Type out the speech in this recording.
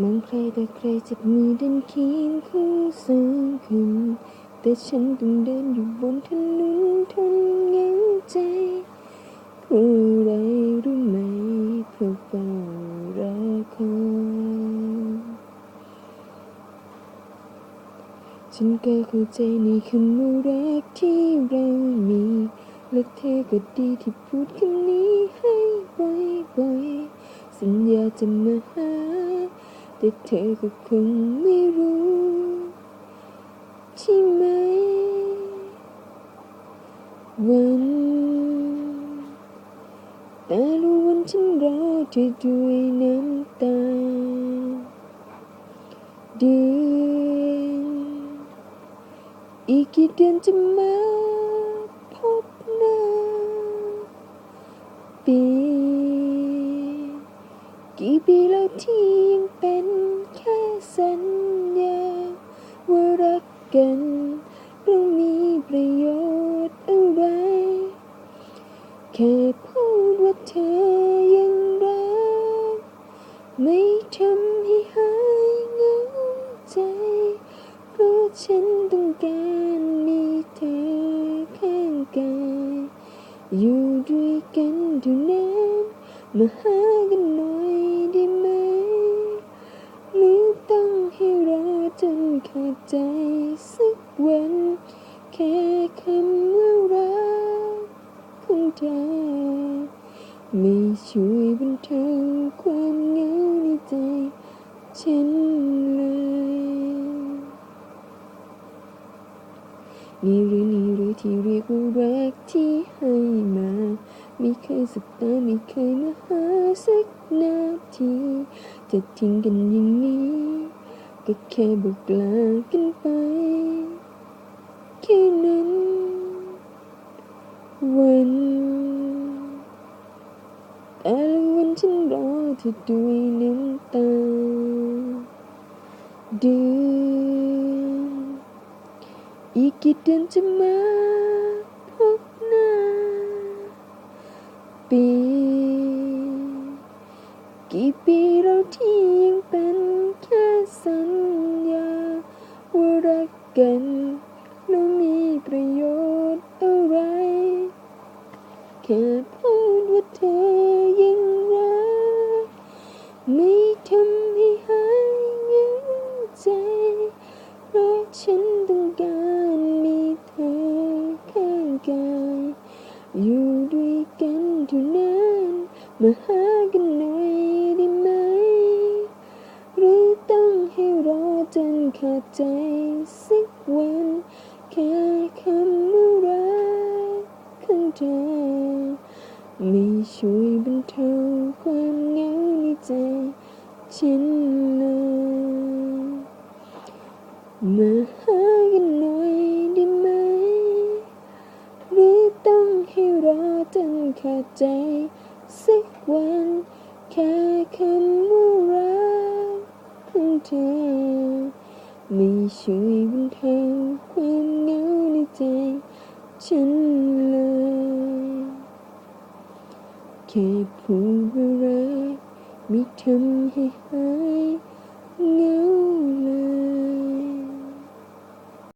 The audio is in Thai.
มองใครแต่ใครจับมือเดินเคียงคู่สร้างคืนแต่ฉันต้องเดินอยู่บนถนนทนเหงาใจเพราะอะไรรู้ไหมเพราะเฝ้ารอคอยฉันก็เข้าใจในคำว่ารักที่เรามีและเธอก็ดีที่พูดคำนี้ให้บ่อยๆสัญญาจะมาหา แต่เธอก็คงไม่รู้ใช่ไหม วันแต่ละวันฉันรอเธอด้วยน้ำตาเดือนอีกกี่เดือนจะมาพบหน้า ปี กี่ปีแล้วที่ยังเป็นแค่สัญญาว่ารักกันเรามีประโยชน์อะไรแค่พูดว่าเธอยังรัก ไม่ทำให้หายเหงาใจ เพราะฉันต้องการมีเธอข้างกายอยู่ด้วยกันเท่านั้น มาหากันหน่อยได้ไหมหรือต้องให้รอจนเข้าใจสักวัน แค่คำว่ารักของเธอไม่ช่วยบรรเทาความเหงาในใจฉันเลยนี่หรือนี่หรือที่เรียกว่ารักที่ให้มา ไม่เคยสบตาไม่เคยมาหาสักนาทีจะทิ้งกันอย่างนี้ ก็แค่บอกลากันไป แค่นั้น วันแต่ละวันฉันรอเธอด้วยน้ำตาเดือนอีกกี่เดือนจะมา กี่ปีเราที่ยังเป็นแค่สัญญา ว่ารักกันแล้วมีประโยชน์อะไร แค่พูดว่าเธอยังรัก ไม่ทำให้หายเหงาใจเพราะฉันต้องการมีเธอข้างกาย อยู่ด้วยกันเท่านั้นมาหา ขาดใจสักวันแค่คำว่ารักของเธอไม่ช่วยบรรเทาความเหงาในใจฉันเลยมาหากันหน่อยได้ไหม หรือต้องให้รอจนขาดใจสักวันแค่คำว่ารักของเธอ ไม่ช่วยบรรเทาความเหงาในใจฉันเลยแค่พูดว่ารักไม่ทำให้หายเหงาเลย